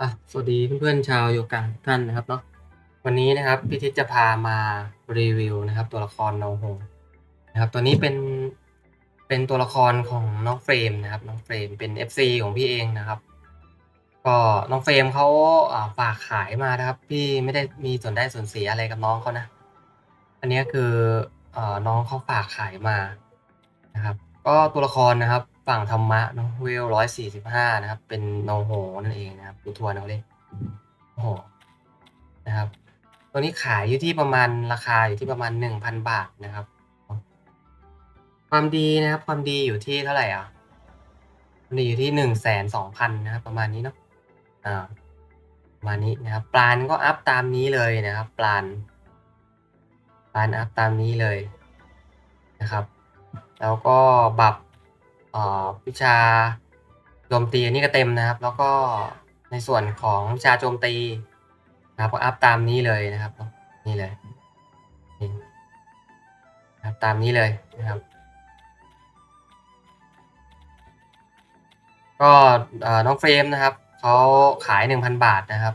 อะสวัสดีเพื่อนๆชาวโยกัทุกท่านนะครับเนาะวันนี้นะครับพี่ทิศจะพามารีวิวนะครับ ตัวละครโนโฮนะครับ ตัวนี้เป็นเป็นตัวละครของน้องเฟรมนะครับ น้องเฟรมเป็น FC ของพี่เองนะครับ ก็น้องเฟรมเขาฝากขายมานะครับ พี่ไม่ได้มีส่วนได้ส่วนเสียอะไรกับน้องเขานะ อันนี้คืออน้องเขาฝากขายมานะครับ ก็ตัวละครนะครับ ฝั่งธรรมะเนาะเวลร้อยสี่สิบห้านะครับ เป็นโนโฮนั่นเองนะครับดูทัวร์เอาเลยโอ้โหนะครับตัวนี้ขายอยู่ที่ประมาณราคาอยู่ที่ประมาณหนึ่งพันบาทนะครับ ความดีนะครับ ความดีอยู่ที่เท่าไหร่อะความดีอยู่ที่หนึ่งแสนสองพันนะครับ ประมาณนี้เนาะอ่าประมาณนี้นะครับปลานก็อัพตามนี้เลยนะครับปลานปลานอัพตามนี้เลยนะครับ แล้วก็บับ วิชาโจมตีอันนี้ก็เต็มนะครับ แล้วก็ในส่วนของวิชาโจมตีนะครับก็อัพตามนี้เลยนะครับ นี่เลยนะครับตามนี้เลยนะครับ ก็อ่อน้องเฟรมนะครับเขาขายหนึ่งพันบาทนะครับ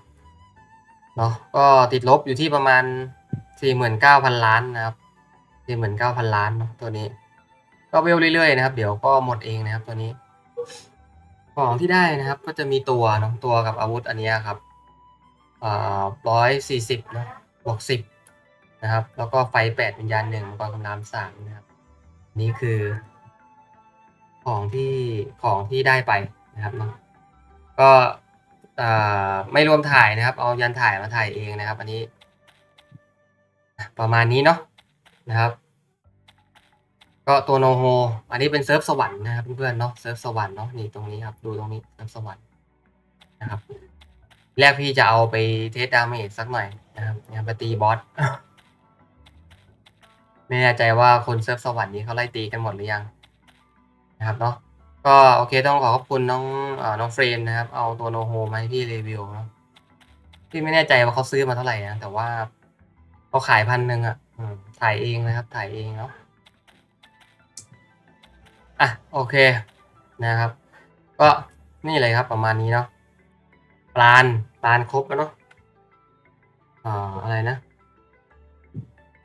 เนาะก็ติดลบอยู่ที่ประมาณสี่หมื่นเก้าพันล้านนะครับสี่หมื่นเก้าพันล้านตัวนี้ ก็เวลเรื่อยๆนะครับ เดี๋ยวก็หมดเองนะครับตัวนี้ ของที่ได้นะครับ ก็จะมีตัวเนาะตัวกับอาวุธอันนี้ครับอ่าร้อยสี่สิบนะบวกสิบนะครับ แล้วก็ไฟแปดวิญญาณหนึ่งมังกรคำรามสามนะครับ นี่คือ ของที่ของที่ได้ไปนะครับเนาะก็ไม่รวมถ่ายนะครับ เอายันถ่ายมาถ่ายเองนะครับ อันนี้ ประมาณนี้เนาะนะครับ ก็ตัวโนโฮ อันนี้เป็นเซิร์ฟสวรรค์นะครับเพื่อนๆเนาะ เซิร์ฟสวรรค์เนาะ นี่ตรงนี้ครับ ดูตรงนี้ เซิร์ฟสวรรค์นะครับ แรกพี่จะเอาไปเทสดาเมจสักหน่อยนะครับเนี่ยไปตีบอส ไม่แน่ใจว่าคนเซิร์ฟสวรรค์นี้เขาไล่ตีกันหมดหรือยัง นะครับเนาะ ก็โอเคต้องขอขอบคุณน้องเอ่อน้องเฟรมนะครับ เอาตัวโนโฮมาให้พี่รีวิวเนาะ พี่ไม่แน่ใจว่าเขาซื้อมาเท่าไหร่นะ แต่ว่าเขาขายพันหนึ่งอะถ่ายเองนะครับ ถ่ายเองเนาะ อะโอเคนะครับ ก็นี่เลยครับประมาณนี้เนาะปลานปลานครบแล้วเนาะอ่าอะไรนะ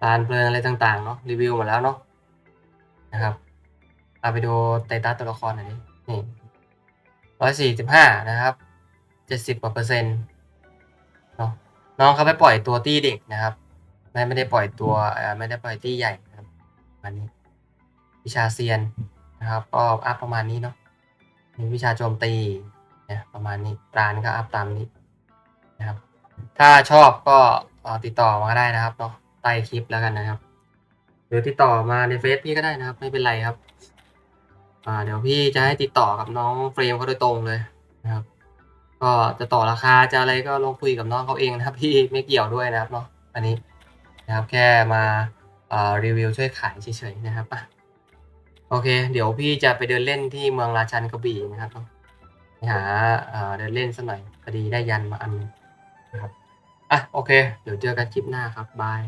ปลานเพลิงอะไรต่างๆเนาะรีวิวหมดแล้วเนาะนะครับเอาไปดูไตตัสตัวละครหน่อยดินี่ร้อยสี่สิบห้านะครับเจ็ดสิบกว่าเปอร์เซ็นต์เนาะน้องเขาไปปล่อยตัวตี้เด็กนะครับ ไม่ไม่ได้ปล่อยตัวไม่ได้ปล่อยตี้ใหญ่นะครับอันนี้วิชาเซียน นะครับ ก็อัพประมาณนี้เนาะมีวิชาโจมตีนะประมาณนี้ปราณก็อัพตามนี้นะครับ ถ้าชอบก็ติดต่อมาได้นะครับเนาะใต้คลิปแล้วกันนะครับ หรือติดต่อมาในเฟซพี่ก็ได้นะครับ ไม่เป็นไรครับ อ่า เดี๋ยวพี่จะให้ติดต่อกับน้องเฟรมเขาโดยตรงเลยนะครับ ก็จะต่อราคาจะอะไรก็ลองคุยกับน้องเขาเองนะครับ พี่ไม่เกี่ยวด้วยนะครับเนาะอันนี้นะครับแค่มาอ่ารีวิวช่วยขายเฉยๆนะครับ โอเค เดี๋ยวพี่จะไปเดินเล่นที่เมืองราชันกระบี่นะครับไปหาเดินเล่นสักหน่อยพอดีได้ยันมาอันนึงนะครับอะโอเค เดี๋ยวเจอกันคลิปหน้าครับบาย